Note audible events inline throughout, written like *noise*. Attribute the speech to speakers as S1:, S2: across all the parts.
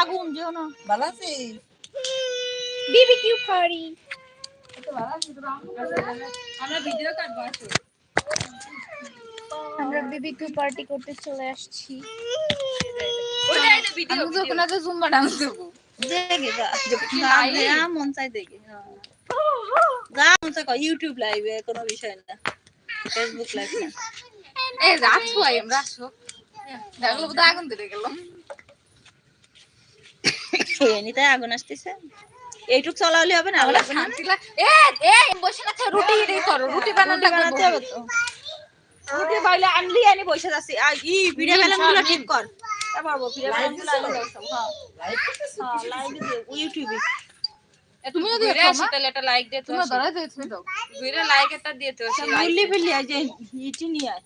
S1: আগুন যেও না।
S2: ভালো আছি
S1: বিবিকিউ পার্টি
S2: আমরা ভিডিও কাটবো আসো।
S1: আমরা বিবিকিউ পার্টি করতে চলে আসছি।
S2: ওইটা এটা ভিডিও
S1: আমি যখন আজ জুম্বা ডান্স দেবো।
S2: দেখে? মন চাই দেখে যা মন চাই ইউটিউব লাইভে কোনো বিষয় না। ফেসবুক লাইভ না।
S1: এই রাখো আইম রাখো দেখল তো আগুন গেল
S2: এমনিতে আগুন আসতেছে। এইটুক চলাহলে হবে না লাগবে না?
S1: শান্তি এ এ বসে না রুটি রেডি করো রুটি বানানো
S2: বানাতে হবে তো। রুটি বাইলে আনলি আনি বসে যাচ্ছি আর ই ভিডিও বেলানগুলো ঠিক কর। তারপর ভিডিও বেলানগুলো আনি দাও সব হ্যাঁ। লাইভ দিয়ে ইউটিউবে
S1: তুমিও
S3: ঘুরে
S1: দেখো
S3: আসি তাহলে একটা লাইক দিয়ে তো
S1: তুমি। ধরে দিয়ে তুমি দাও।
S3: লাইক একটা দিয়ে তো
S2: মুল্লি ফিল্লি আজ ইটি নিয়ে আয়।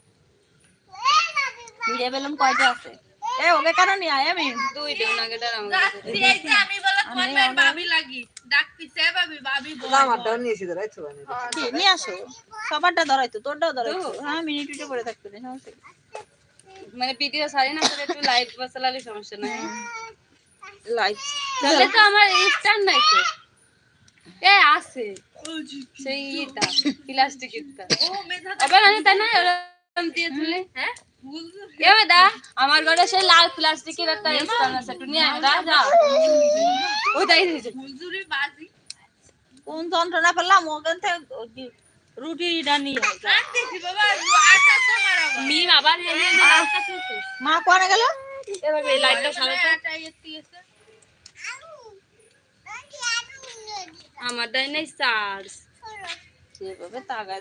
S2: ভিডিও বেলান কয়টা আছে? এ ওকে কেন নিয়ে আয় আমি?
S3: দুই দিন আগে।
S2: আমি কি, নিয়ে আসো? সবারটা ধরাইতো তোরটাও ধরাইতো হ্যাঁ মিনিট মিনিটে পড়ে থাকতো না
S3: মানে ভিডিও সারি না করে একটু লাইট বা চালালে সমস্যা নাই।
S2: লাইভ
S3: তাহলে তো আমার স্টার নাই তো। এ আছে। সেই ইটা প্লাস্টিক ইটা। আবার আমি তাই না ওরকম দিয়ে তুলে? হ্যাঁ? দা আমার ঘরে সেই লাল প্লাস্টিকের একটা আছে আয় দা
S2: কোন যন্ত্রণা পেলাম? ওখান থেকে রুটিটা নিয়ে
S3: মিম আবার
S2: মা কোনে গেল?
S3: এভাবে লাইটটা সারাতে আমার দাই নাই চার্জ।
S2: যেভাবে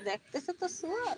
S2: দেখতেছে তো সুয়ার।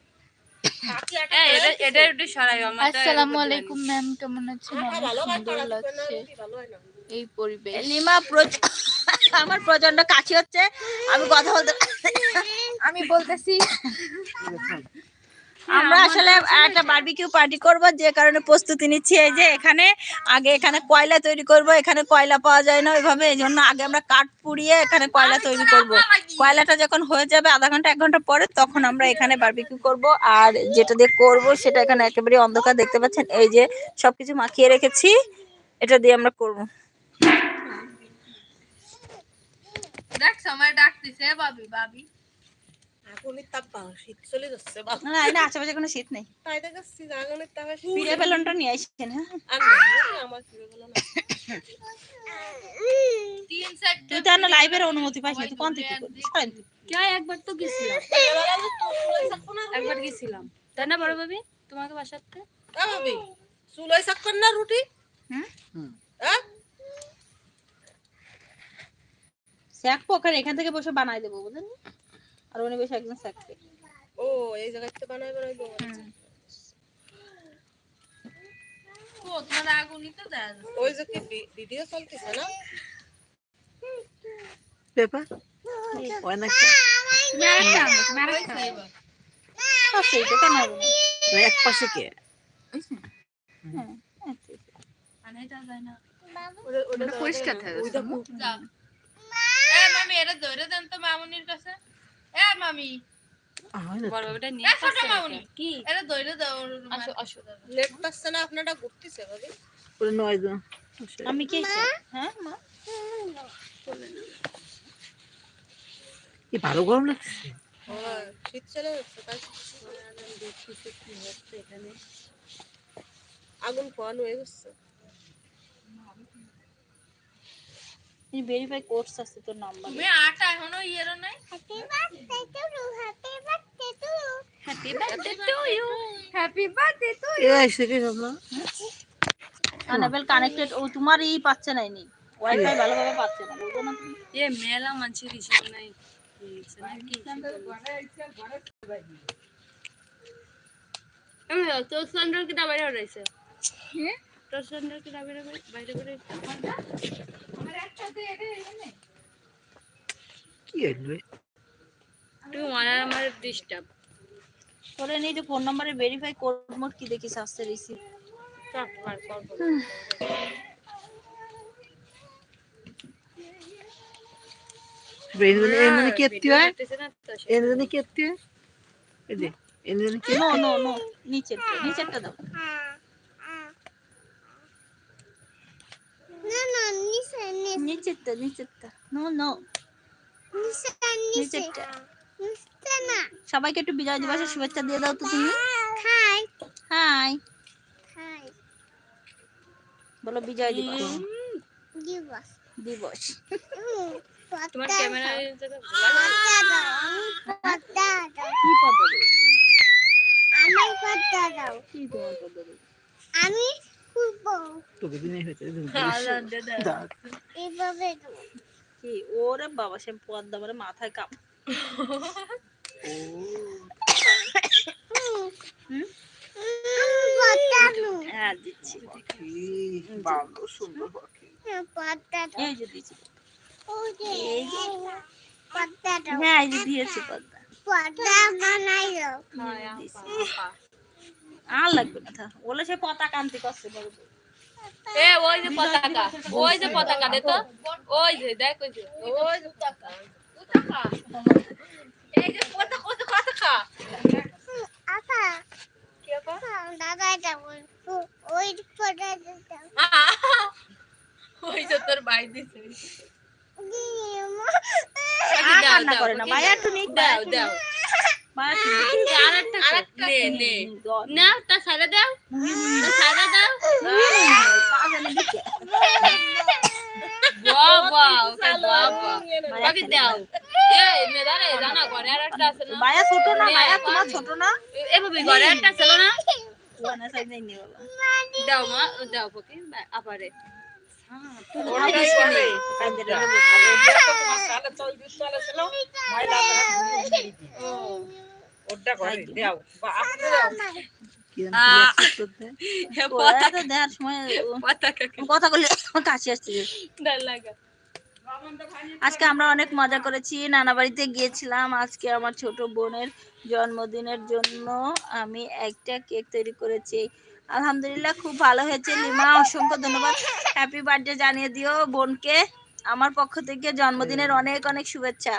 S2: আসসালামু আলাইকুম ম্যাম কেমন আছেন? সুন্দর লাগছে। এই পরিবেশ। লিমা প্রচ- *laughs* আমার প্রচণ্ড কাশি হচ্ছে আমি কথা বলতে *laughs*
S1: আমি বলতেছি
S2: আমরা আসলে একটা বারবিকিউ পার্টি করব যে কারণে প্রস্তুতি নিচ্ছি এই যে এখানে আগে এখানে কয়লা তৈরি করব এখানে কয়লা পাওয়া যায় না ওইভাবে এই জন্য আগে আমরা কাঠ পুড়িয়ে এখানে কয়লা তৈরি করব। কয়লাটা যখন হয়ে যাবে আধা ঘণ্টা এক ঘণ্টা পরে তখন আমরা এখানে বারবিকিউ করব আর যেটা দিয়ে করব সেটা এখানে একেবারে অন্ধকার দেখতে পাচ্ছেন? এই যে সবকিছু মাখিয়ে রেখেছি এটা দিয়ে আমরা করব।
S3: দেখ সময় ডাকতেছে বাবি বাবি।
S2: না না এখানে আশেপাশে কোনো শীত নেই। পিড়ে বেলনটা নিয়ে আসছেন হ্যাঁ।
S3: তিন সেট
S2: তুই তো আর লাইভের অনুমতি পাইস না তুই কোন থেকে করবি সরেন।
S3: কে একবার তো গেছিলাম। একবার গেছিলাম। তাই না বড় ভাবি? তোমাকে বাসাতে
S2: স্যাক ওখানে এখান থেকে বসে বানাই দেবো বুঝলেন? আর উনি বসে একজন স্যাককে
S4: ও এই জায়গাতে বানাই বানাই দেবো ওই যে ভিডিও চলতেছে না?
S2: আছে এটা কেন
S4: এক পাশে কে?
S2: হ্যাঁ,
S3: আনাইটা যায় না।
S1: পরিষ্কার থাকে
S3: মামি এটা ধরে দেন তো মামুনির কাছে। এ মামি।
S2: আমি কি? হ্যাঁ? মা?
S5: ভালো গরম লাগছে
S4: শীত চলে যাচ্ছে তাই আগুন পোয়ানো হয়ে গেছে।
S2: ভেরিফাই কোর্স আছে তোর নাম্বার
S3: তুমি আটা এখনও ইয়েরো নাই?
S5: কি
S2: কানেক্টেড ও তোমার ই পাচ্ছে না নি ওয়াইফাই ভালোভাবে পাচ্ছে না বুঝছ না তুমি?
S3: এ মেলা মানছি নাই। আমি বাইরে বাইরে বাইরে
S5: হইল
S3: মনে আমার ডিস্টার্ব
S2: করে নেই যে ফোন নাম্বারে ভেরিফাই কোড মোড কি দেখিস আসছে রিসিভ
S5: কেতি হয় কেতি হয়? এই যে এনে কে
S2: নো নো নো নিচেরটা নিচেরটা দাও। নিচেরটা নিচেরটা। নো নো নিচেরটা। সবাইকে একটু বিজয় দিবসের শুভেচ্ছা দিয়ে দাও তো তুমি। হাই। বলো বিজয় দিবস। দিবস।
S3: তোমার ক্যামেরা
S2: কি পদে
S6: আমার কথা দাও
S2: কি তোমার পদে
S6: আমি
S5: তোকে দিনে হইতে
S6: এইভাবে
S2: কি ওরে বাবা সে মানে মাথায় কাপ। *laughs* হ্যাঁ দিচ্ছি
S5: ভালো সুন্দর পাখি
S6: দাও
S2: এই যে দিচ্ছি হ্যাঁ এই যে দিয়েছি পদ্মা
S6: দাও
S2: আর লাগবে না বলে সে পতাকা আনতে করছে।
S3: এ ওই যে পতাকা ওই যে পতাকা দে তো। ওই যে দেখ ওই যে ওই যে পতাকা পতাকা।
S6: ওই দাও
S3: ওই যে তোর ভাই দিছে
S2: আর করে না একটু নিক
S3: দাও দাও দাও দাও। বাবা ওকে বাবা বাকি দাও এই দাঁড়া জানা ঘরে আর একটা আছে না
S2: ভাইয়া ছোট না ভাইয়া তোমার ছোট না
S3: এভাবে ঘরে একটা ছিল না
S2: ওয়ানা সাইড নেই নি বাবা
S3: দাও মা দাও পকি আপারে
S2: ওরা করে কাঁদে রে আজকে আমরা অনেক মজা করেছি নানা বাড়িতে গিয়েছিলাম। আজকে আমার ছোট বোনের জন্মদিনের জন্য আমি একটা কেক তৈরি করেছি। আলহামদুলিল্লাহ খুব ভালো হয়েছে। লিমা অসংখ্য ধন্যবাদ। হ্যাপি বার্থডে জানিয়ে দিও বোনকে। আমার পক্ষ থেকে জন্মদিনের অনেক অনেক শুভেচ্ছা।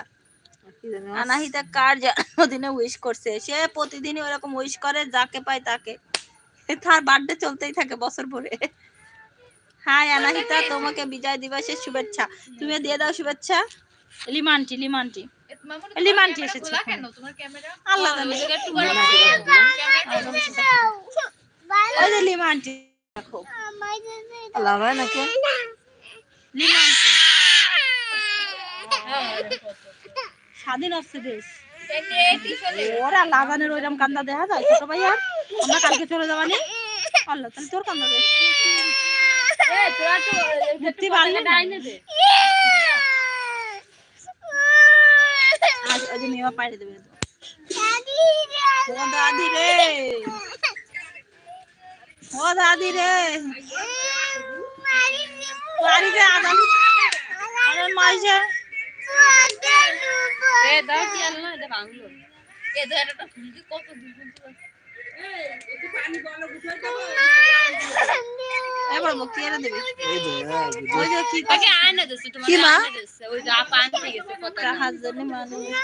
S2: আনাহিতা কার জন্মদিনে উইশ করছে? সে প্রতিদিনই ওরকম উইশ করে যাকে পায় তাকে। তার বার্থডে চলতেই থাকে বছর ভরে। হাই আনাহিতা তোমাকে বিজয় দিবসের শুভেচ্ছা। তুমি দিয়ে দাও শুভেচ্ছা। লিমান্টি লিমান্টি লিমান্টি এসেছে আল্লাহ ওই যে লিমান্টি দেখো।
S5: আল্লাহ নাকি?
S2: লিমান্টি স্বাধীন হচ্ছে দেশ। ওরা লাগানোর ওইরকম কান্দা দেখা যায়। ছোট ভাইয়া আমরা কালকে চলে যাবানি আল্লাহ তাহলে তোর কান্দা দেখ।
S3: এ তোরা তো
S2: মুক্তি বাড়লে না।
S3: ডাইনে দে
S2: আজ ওই যে মেয়েমা দেবে। তো। ও দাদি রে। ও দাদি রে। বাড়িতে আদান আদান মাইছে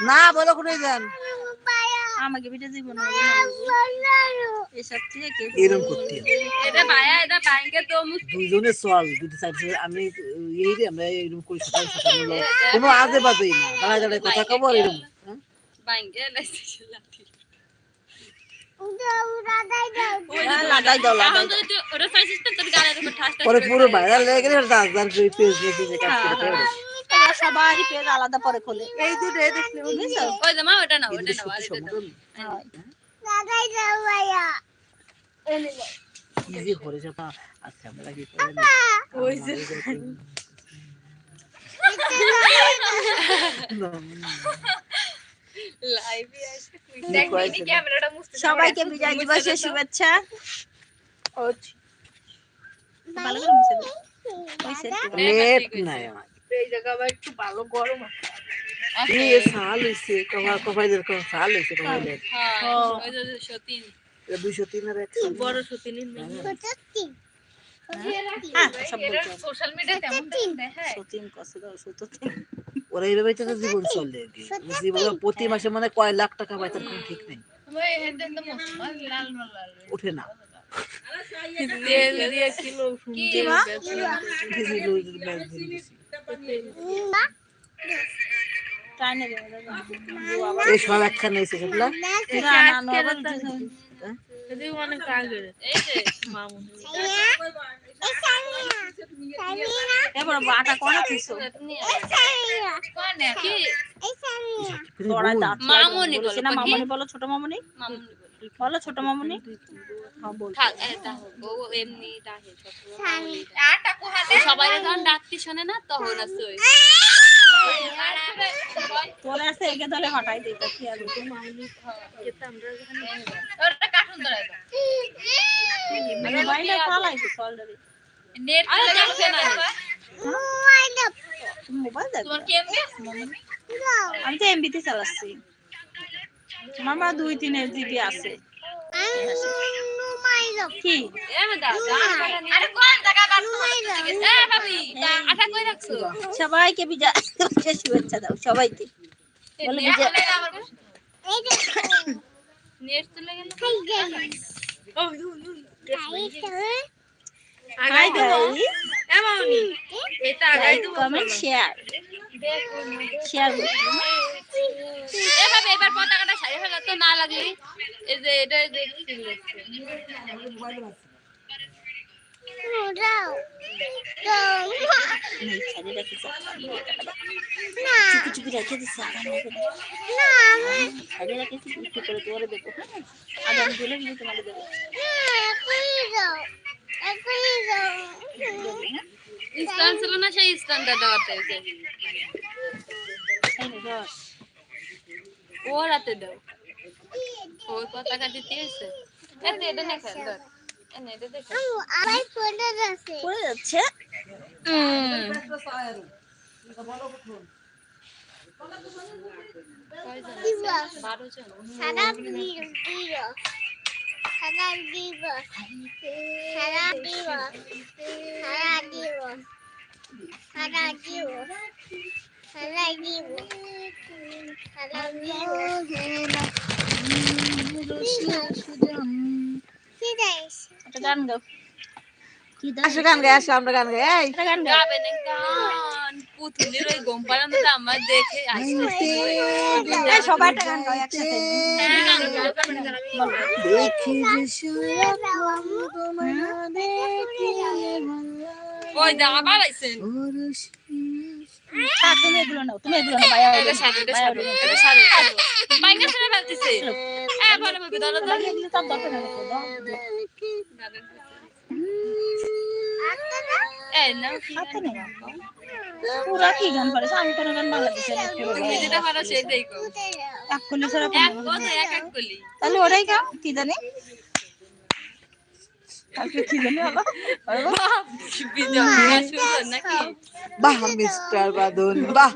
S5: না? বলো কোনে যান?
S2: আমাকে বিটে জীবন
S5: এরকম করতে চল দুটো সাইড আমি এই রে আমরা এরকম করি সকাল সকাল কোনো আজে বাজেই না দাঁড়ায় দাঁড়ায় কথা কব এরকম পরে পুরো। ভাইরাল হয়ে গেলে পেজ পেজ
S2: আলাদা পরে খোলে।
S5: এই দুটো দেখলে
S2: বুঝছ
S3: ওই যে মা ওটা না ওটা না আর
S5: সত্যি
S3: এটা
S5: সমতল কি যে করে চাপা আচ্ছা আমরা কি করে ওই যে
S2: সবাইকে বিজয় দিবসের শুভেচ্ছা। ভালো
S3: গরম
S5: কি দুইশো তিন আর এক।
S3: বড় সতীনের
S2: হ্যাঁ।
S5: ওরা এইভাবে তো জীবন চলে জীবন প্রতি মাসে মানে কয় লাখ টাকা পায় তার কোনো ঠিক নেই। ওঠে না। এই সব একখানে এসে
S3: অনেক আগে। এই যে মামু
S2: এবার আটা কোনা দিছো
S3: কি?
S2: তোরা
S3: মামনি
S2: না
S3: বলো,
S2: বলো ছোট মামনি। বলো ছোট মামনি। হ্যাঁ
S3: সবাই যখন ডাকতি শোনে না তখন আছে ওই
S2: তোরা আছে একে ধরে হটাই দিতে কি আর
S1: ওটা কার্টুন ধরে দাও।
S2: মোবাইলে চালাই তো অলরেডি
S1: নেট
S3: আরে দেখছে না
S2: তুমি মোবাইল দেখো?
S1: তোমার কি এমবি
S2: আমি তো এমবিতে চালাচ্ছি। মামা দুই তিন জিবি আছে। সবাইকে বিজয় শুভেচ্ছা দাও সবাইকে। বলে বিজয়। হাই গাইস
S3: এমনই। এটা আগাই
S2: লাইক কমেন্ট শেয়ার শেয়ার
S3: এবার পতাকাটা ফেলা তো না লাগলে এই যে এটা দেখছি
S2: চুপি চুপি রেখে রেখেছি করে তোমারে দেবো হ্যাঁ দিলে কিন্তু দেবো
S3: স্ট্যান্ড ছিল না সেই স্ট্যান্ডটা দেওয়াতে। ও রাতে দাও। পতাকা দিতে এসে এটা ধর।
S2: যাচ্ছে।
S3: বারো জন
S6: সারা দিবস সারা দিবস সারা দিবস সারা দিবস সারা দিবস সারা দিবস সারা দিবস কি দেশ
S2: একটা গান গাও
S5: আসো
S3: পুতুলের ওই গম পাড়ানো আমার দেখে
S2: সবাই গান গাও একসাথে।
S5: দেখি
S3: ওই দা আবার আইছেন
S2: তুমি এগুলো নাও তুমি এগুলো নাও বাইরে
S3: এটা সারো এটা সারো এটা সারো মাইঙ্গা শুনে ফেলতেছে। এ বলে বলবি দাদা দাদা
S2: এগুলো তার দরকার নেই তো, দাও, দাও।
S3: এ না
S2: হাতে নেই পুরা কি গান পারে আমি কোনো গান এক কলি ছাড়া তাহলে ওরাই গাও? কি জানি?
S5: বাহ মিস্টার বাদন বাহ।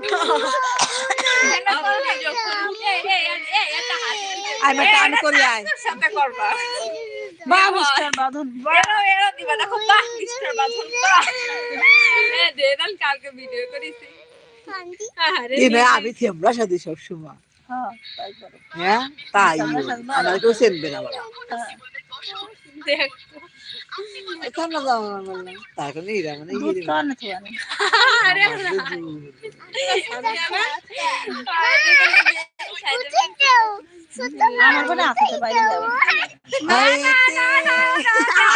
S5: আয় আমি করি আয়।
S3: সাথে করবা।
S2: বাহ মিস্টার বাঁধন
S3: এরো এরো দিবা দেখো বাহ মিস্টার বাঁধন বাহ। এ দেদাল কালকে ভিডিও করেছি। আরে
S5: এই আমি থেমরা সাথে সব সময়
S2: হ্যাঁ তাই
S5: হ্যাঁ আমার কেউ চেনবে না আমার
S3: দেখ।
S5: এখানে যাও আমার বললাম তার কারণে এরা মানে
S2: দুধ। কানে তো আনি আমার করে আসাতে বাইরে যাবে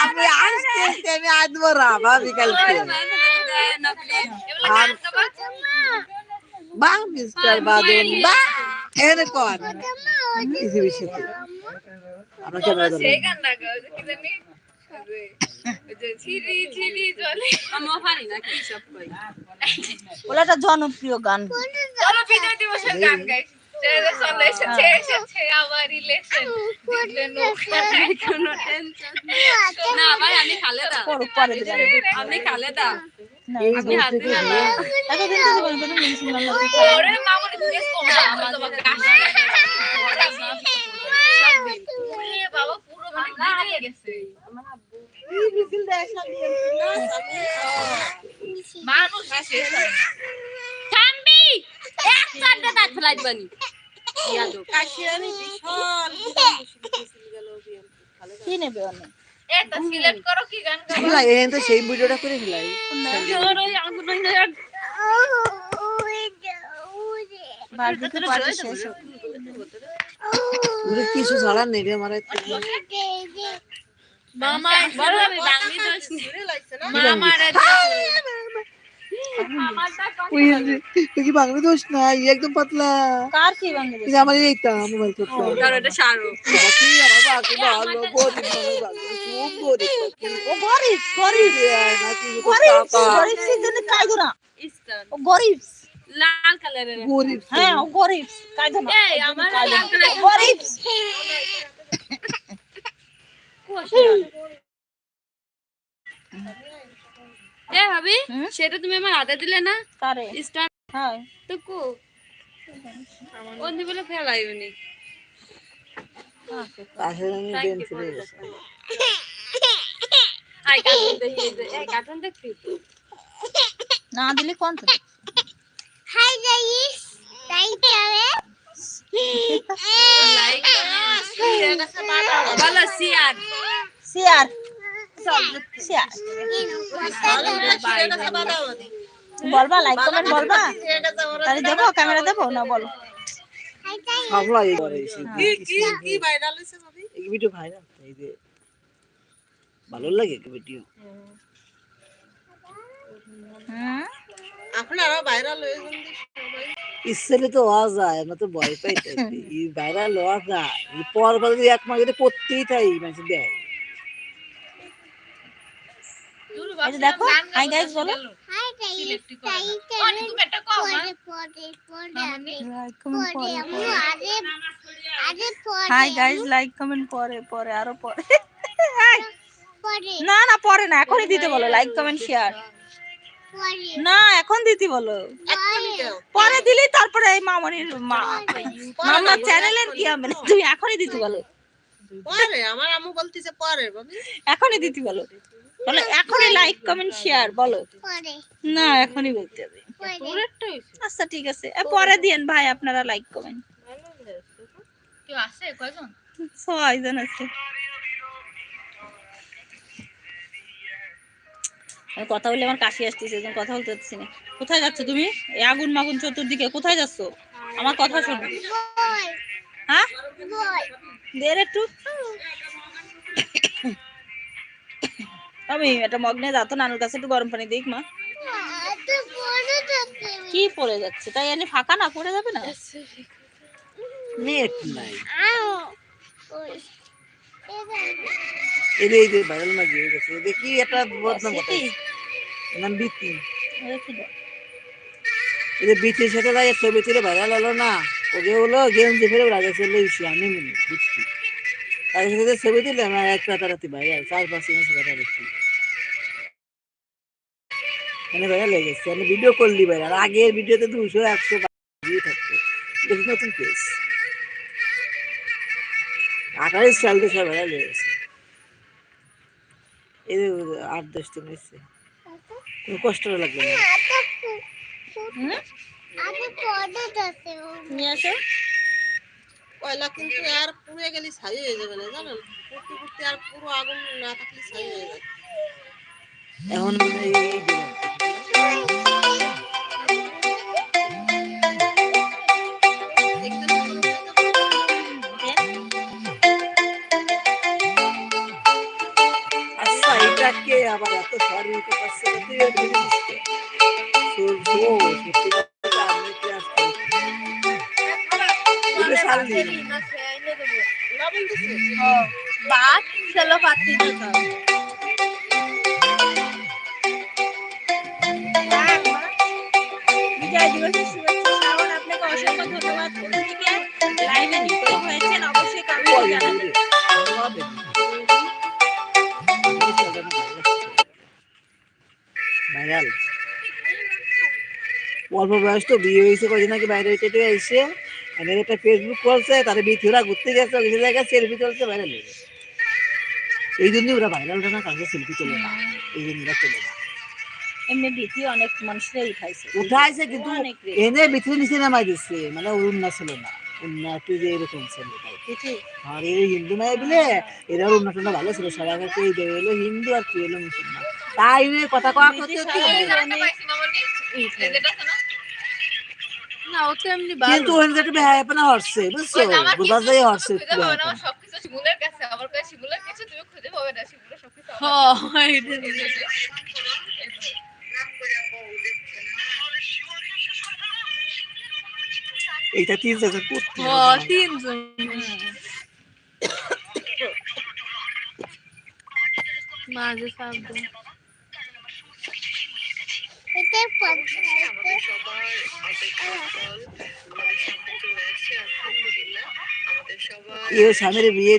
S5: আমি আসতে আমি আসব রা ভাবি কালকে আর বাহ মিস্টার বাদন বাহ এর কর পৃথিবীর সাথে আমরা ক্যামেরা
S3: আমার
S2: একটা জনপ্রিয় গান।
S3: আমি খালেদা *laughs* বাবা পুরো মানে গেছে। মানুষ শেষ হয় না থামবি এক চারটে দাঁত ফেলাই দিবানি ইয়াদব
S4: বিশাল বিশাল মুশকিল ফেসে গেল
S2: কি নেবে অনেক
S3: এটা সিলেক্ট করো কি গান গাবো
S5: ফেলাই এখানে তো সেই ভিডিওটা করে ফেলাই কিছু ছাড়া নেই রে আমার।
S3: মামা বলো আমি বাংলি। দোষ
S4: ঘুরে লাগছে না?
S3: মামা রে
S5: ওই কি বাংলা দোষ না? একদম পাতলা।
S2: কার কি ভাঙবে
S5: আমার এইটা মোবাইল তো
S3: এটা সারো
S5: বাকি আমার বাকি ভালো গরিব খুব গরিব
S2: ও গরিব গরিব।
S5: আর নাকি যে
S2: গরিব গরিব সিজনে কাজ না ও গরিব।
S3: লাল কালারের।
S5: গরিব
S2: হ্যাঁ ও গরিব কাজ না
S3: এই আমার লাল কালারের।
S2: গরিব।
S3: এ ভাবি সেটা তুমি আমার হাতে দিলে না? স্টার
S2: হ্যাঁ।
S3: তো কো? বলে ফেলাই উনি দেখবি?
S2: না দিলে কোন
S6: তাই
S3: লাইক বলো সিয়ার
S2: বলবা লাইক কমেন্ট বলবা। তাহলে দেবো ক্যামেরা দেবো? না বলো।
S5: ভালো লাগে ভিডিও
S2: হুম।
S5: আপনারা ভাইরাল হয়ে তো হওয়া যায় না তো ভয় *laughs* এই ভাইরাল হওয়া যায় পর পর যদি এক মাস পড়তেই থাই মানুষ দেয়।
S2: দেখো হাই গাইস বলো।
S6: হাই গাইস পরে পরে পরে
S2: লাইক কমেন্ট
S6: পরে
S2: পরে
S6: আমি আরে আরে পরে।
S2: হাই গাইস লাইক কমেন্ট পরে পরে আরও পরে। *laughs*
S6: পরে।
S2: না না পরে না এখনই দিতে বলো লাইক কমেন্ট শেয়ার না এখন দিতে বলো। পরে দিলি তারপরে এই মামনির মা চ্যানেলের কি হবে? না তুমি এখনই দিতে বলো।
S4: পরে আমার আম্মু বলতিছে পরে
S2: এখনই দিতে বলো। বলো এখনই লাইক কমেন্ট শেয়ার বলো। না এখনই বলতে হবে। আচ্ছা ঠিক আছে। পরে দিয়েন ভাই আপনারা লাইক কমেন্ট
S3: কেউ আছে কয়জন?
S2: ছয়জন আছে। কথা বললে আমার কাশি আসতেছে এজন্য কথা বলতে পারছি না। কোথায় যাচ্ছ তুমি? এই আগুন মাগুন চতুর্দিকে কোথায় যাচ্ছ? আমার কথা শোনো। হ্যাঁ?
S6: বল
S2: দের একটু। আমি একটা মগ্নে যাতো নানুর কাছে একটু গরম পানি দিক মা।
S6: তো
S2: কি পড়ে যাচ্ছে? তাই এনে ফাঁকা না? পড়ে যাবে না?
S5: নেট নাই।
S6: ওই
S5: এই ভাইরাল মাঝে হয়ে গেছে। দেখি একটা বদনাম? নাম বিতি যে বিতির সাথে লাগে ছবি তুলে ভাইরাল হলো না। ওকে হলো গেম যে ফেলে চলে আমি মিলি বিতি তার সাথে ছবি তুলে আমার এক রাতারাতি ভাইরাল চার পাঁচ মাস রাতারাতি মানে ভাইরাল হয়ে গেছে আমি ভিডিও করলি ভাইরাল আগের ভিডিওতে দুশো একশো ভিউ থাকতো নতুন পেজ আঠারো সাল তো সব ভাইরাল হয়ে গেছে। এই আট দশ দিন হয়েছে কোনো কষ্ট লাগবে না।
S2: নিয়ে আসো।
S4: কয়লা কিন্তু আর পুড়ে গেলে ছাই হয়ে যাবে না জানেন? করতে করতে আর পুরো আগুন না থাকলে ছাই হয়ে যাবে।
S5: এখন এই হয়েছে কদিন আগে বাইরে হইতে টেটে এসে এদের একটা ফেসবুক করছে তার বিথিরা ঘুরতে গেছে ওই জায়গায় সেলফি চলছে ভাইরাল হয়ে গেছে। এই জন্যই ওরা ভাইরালটা না কাউকে সেলফি চলে না। এই জন্য ওরা চলে না।
S2: এমনি ভীতি অনেক মানুষরাই উঠাইছে।
S5: উঠাইছে কিন্তু এনে ভিতরে নিচে নামাই দিচ্ছে মানে উন্না ছিল না। উন্না একটু যে এরকম ছিল আর এই হিন্দু মেয়ে বলে এরা উন্না ভালো ছিল সবাই কাছে এই দেবে হলো হিন্দু আর কি হলো মুসলমান। তাই কথা কওয়া করতে হচ্ছে
S7: না ও তো এমনি
S5: কিন্তু ওখানে যে একটু বেহায়াপনা হচ্ছে বুঝছ বুঝবা যায় হচ্ছে একটু বেহায়াপনা।
S4: সবকিছু শিমুলের কাছে আমার কাছে শিমুলের কিছু তুমি খুঁজে পাবে না শিমুলের সবকিছু
S7: হ্যাঁ এটা
S5: এইটা তিন চারজন করতে
S7: হ্যাঁ তিনজন মাঝে সাবধান
S4: এটা
S7: আছে স্বামীর সাথে বিয়ে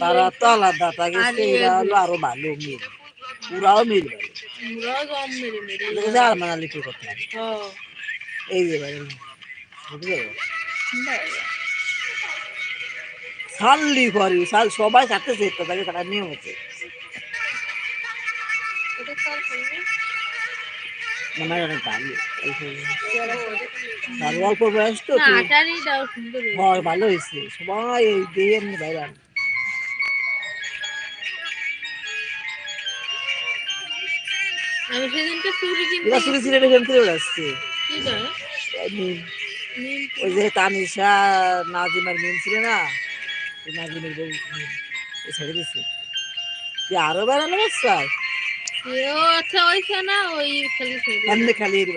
S5: তারা তো আলাদা তাকে
S7: আরে
S5: এরা হলো আরও ভালো মিল পুরাও ভালো
S7: মেরে মেরে
S5: এটাকে যে আর মানালি কি করতে এই যে ভাই বুঝলে সাল্লি করি সাল সবাই তো তাকে তারা নিয়ম আছে অল্প বয়স তো। হয় ভালো হয়েছে। সবাই এই দিয়ে এমনি ভাইরাল।
S7: আমি সেদিনকে চুরি কিনতে
S5: এরা চুরি সিলেটে গেম খেলে আসছে। ওই যে তানিশা নাজিমের মিম ছিল না? ওই নাজিমের বউ মিম, ও ছেড়ে দিছে। যে আরও বেড়ানো বাচ্চা
S7: ও আচ্ছা ওইছে না ওই খালি
S5: এমনি খালি এর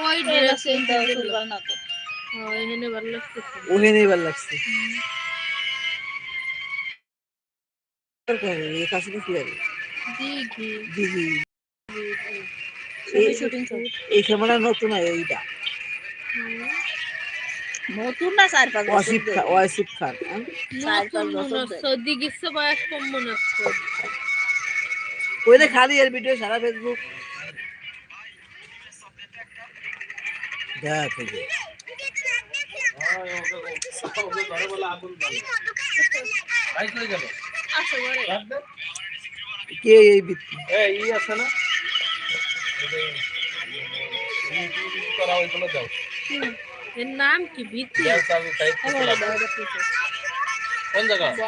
S7: ওই ড্রেস
S2: না তো।
S7: ভালো
S5: ওখানে এবার লাগছে। এই কাছে কি হবে
S7: দিঘি
S5: দিদি
S2: ছবি শুটিং
S5: এই ক্যামেরা নতুন হয় এইটা।
S2: নতুন না চার পাঁচ
S5: অসিফ। খান ওয়াসিফ খান হ্যাঁ?
S2: চার পাঁচ
S7: নতুন
S2: বছর
S7: মনে হচ্ছে দিঘির সে বয়স কম মনে হচ্ছে।
S5: ওইটা খালি এর ভিডিও সারা ফেসবুক দেখ এই। কে এই বৃত্তি?
S7: এর নাম কি? ভিত্তি?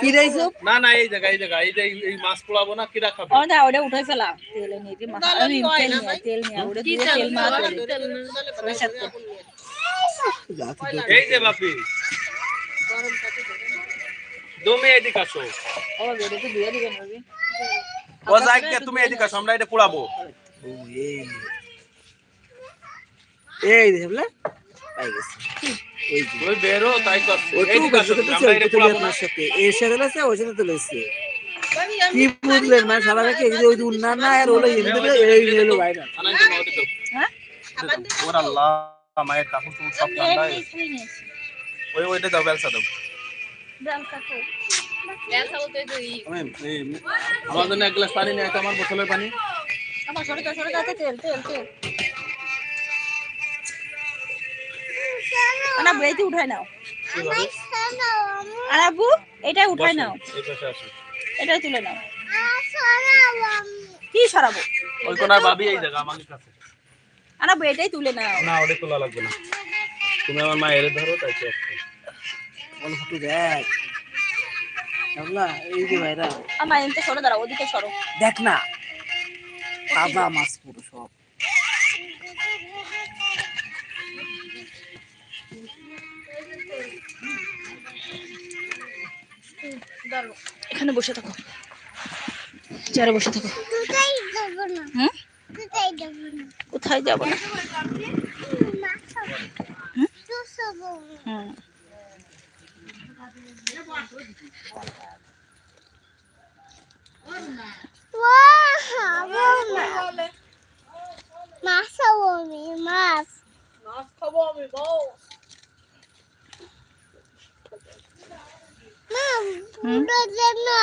S5: কি রাইছো
S8: না না এই জায়গা এই জায়গা এই যে এই- মাছ পোড়াবো না কিরা খাবে?
S2: ও দা ওটা উঠাই ফেলা। তেলে মাখা আমি তেল নিয়ে তেল নিয়ে ওটা দিয়ে
S7: তেল
S2: তেলে
S5: যা
S8: এই যে বাপি। তুমি এদিকে আসো।
S2: ও বেড়ে তো দিয়ে দিবেন রবি
S8: ও যাই তুমি এদিকে আসো আমরা এটা পোড়াবো।
S5: এই। এই দেখলে পাই গেছে। ওই
S8: বেরো তাই করছে।
S5: তুলে
S8: না।
S5: আপনার সাথে এর সাথে আছে ওর সাথে তুলেছে কি বুঝলেন মানে সবাই কি ওই না আর হলো হিন্দু এই হলো।
S2: হ্যাঁ?
S8: ওর আল্লাহ মায়ের কাপড় চোপড় সব ঠান্ডা ওই ওইটা দাও বেলসা দাও। আমার জন্য এক গ্লাস পানি নিয়ে আমার বোতলের পানি।
S2: আমার সরে সরে যাতে তেল তেল তেল। বেইতে উঠাই নাও। আর আব্বু এটা উঠাই নাও।
S8: এই পাশে আসো।
S2: এটাই তুলে নাও। কি সরাবো?
S8: ওই কোনার ভাবি এই জায়গা আমার কাছে।
S2: আনা এটাই তুলে নাও।
S8: না ওটা তোলা লাগবে না। তুমি আমার মায়ের ধরো তাই তো
S5: বল ফুটু দেখ। বুঝলা এই যে ভাইরাল
S2: আমার এমনি সরে দাঁড়াও ওদিকে সরো।
S5: দেখ না। তাজা মাছ পুরো সব।
S2: এখানে বসে থাকো। চেয়ারে বসে থাকো। হুম? কোথায় যাব না? হুম।
S4: মাছ মাছ।
S6: মা পুরো দে না।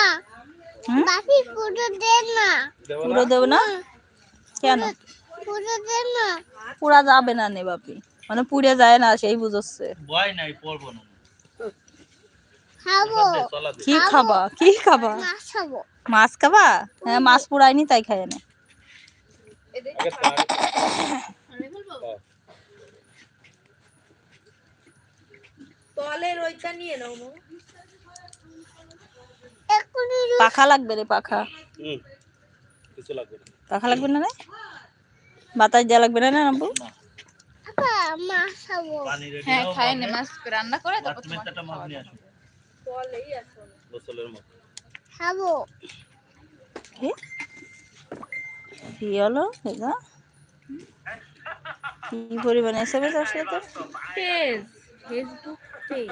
S6: বাপি পুরো দে না।
S2: পুরো দেবো না? কেন?
S6: পুরো দে না।
S2: পুরা যাবে না নে বাপি। মানে পুড়ে যায় না সেই বুঝচ্ছে।
S8: ভয় নাই পড়ব না।
S6: খাব।
S2: কি খাবা? কি খাবা?
S6: মাছ খাব।
S2: মাছ খাবা? হ্যাঁ মাছ পুরাইনি তাই খাই না।
S8: আগে তার
S6: এক্ষুনি
S2: পাখা লাগবে রে পাখা।
S8: হুম কিছু লাগবে না।
S2: পাখা লাগবে না রে? বাতাস দেওয়া লাগবে না না। আব্বু
S1: হ্যাঁ খাই নে মাছ রান্না করে তারপর
S6: খাব।
S2: কি? হলো? এটা কি পরিমাণে এসবে তোর? সাথে
S3: ফেসবুক পেজ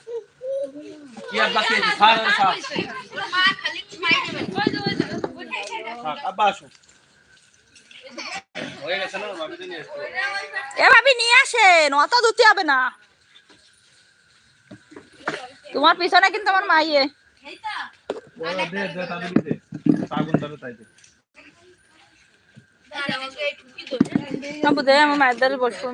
S8: কি আর বাকি আছে? আব্বা আসো। না? ভাবিতে নিয়ে এসো
S2: এ ভাবি নিয়ে আসেন। অত ধুতে হবে না। তোমার পিছনে কিন্তু আমার মাইয়ে। আমার মায়ের দ্বারে বসুন।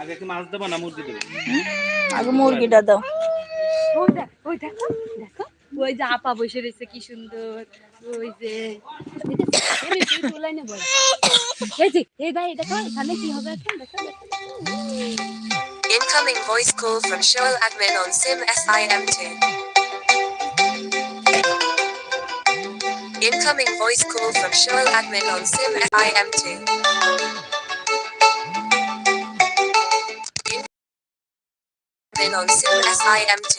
S2: আগে
S8: কি মাছ দেবো না মুরগি দেবো?
S2: আগে মুরগিটা দাও।
S3: ওই দেখ ওই দেখো দেখো। ওই যে আপা বসে রয়েছে কি সুন্দর। ওই যে এই যে, তুই তোলাই এই ভাই দেখো এখানে কি হবে এখন? দেখো দেখো।
S9: Incoming voice call from Shoal admin on SIM SIM2. Incoming voice call from Shoal admin on SIM SIM2. Admin on SIM SIM2.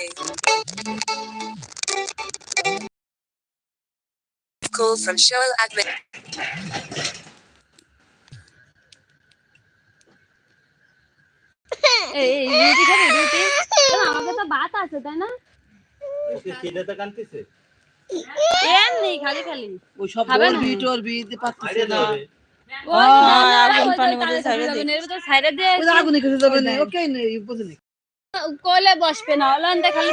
S9: Call from Shoal admin. *laughs*
S3: এই এই, রুটি খাবে রুটি এ, *laughs* আমাকে তো ভাত আছে তাই না
S8: ওকে খিদেতে কানতেছে
S3: এমনি খালি খালি।
S5: ওই সব
S3: না।
S2: আগুন মধ্যে দে।
S3: সাইডে
S5: কিছু যাবে না ওকে নেই বুঝলি
S3: কোলে বসবে না অলন খালি